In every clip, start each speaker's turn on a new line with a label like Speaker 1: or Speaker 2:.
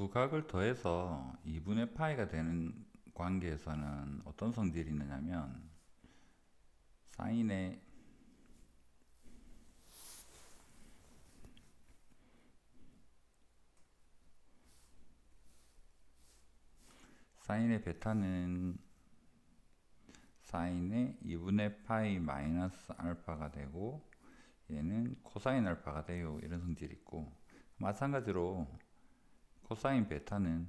Speaker 1: 두 각을 더해서 2분의 파이가 되는 관계에서는 어떤 성질이 있느냐면 사인의 사인의 베타는 사인의 2분의 파이 마이너스 알파가 되고 얘는 코사인 알파가 돼요. 이런 성질이 있고 마찬가지로 코사인 베타는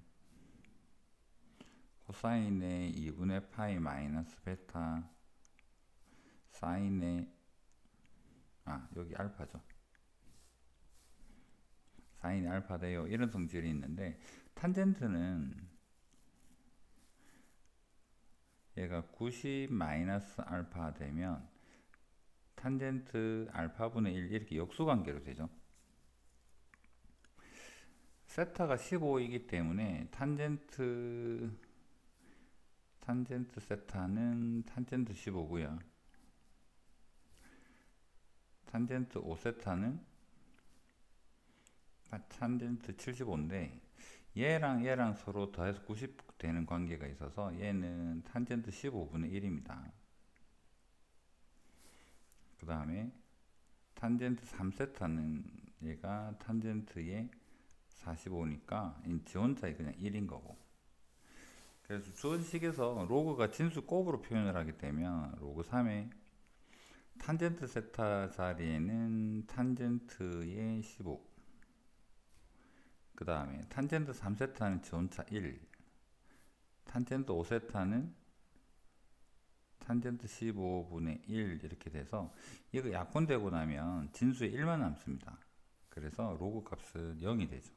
Speaker 1: 코사인의 2분의 파이 마이너스 베타 사인의 아 여기 알파죠 사인이 알파 돼요 이런 성질이 있는데 탄젠트는 얘가 90 마이너스 알파 되면 탄젠트 알파분의 1 이렇게 역수관계로 되죠. 세타가 15이기 때문에 탄젠트 탄젠트 세타는 탄젠트 15고요. 탄젠트 5세타는 탄젠트 75인데 얘랑 얘랑 서로 더해서 90 되는 관계가 있어서 얘는 탄젠트 15분의 1입니다. 그 다음에 탄젠트 3세타는 얘가 탄젠트의 45니까 지원자이 그냥 1인 거고 그래서 주어진 식에서 로그가 진수 곱으로 표현을 하게 되면 로그 3의 탄젠트 세타 자리에는 탄젠트의 15 그 다음에 탄젠트 3세타는 지원차 1 탄젠트 5세타는 탄젠트 15분의 1 이렇게 돼서 이거 약분되고 나면 진수에 1만 남습니다. 그래서 로그 값은 0이 되죠.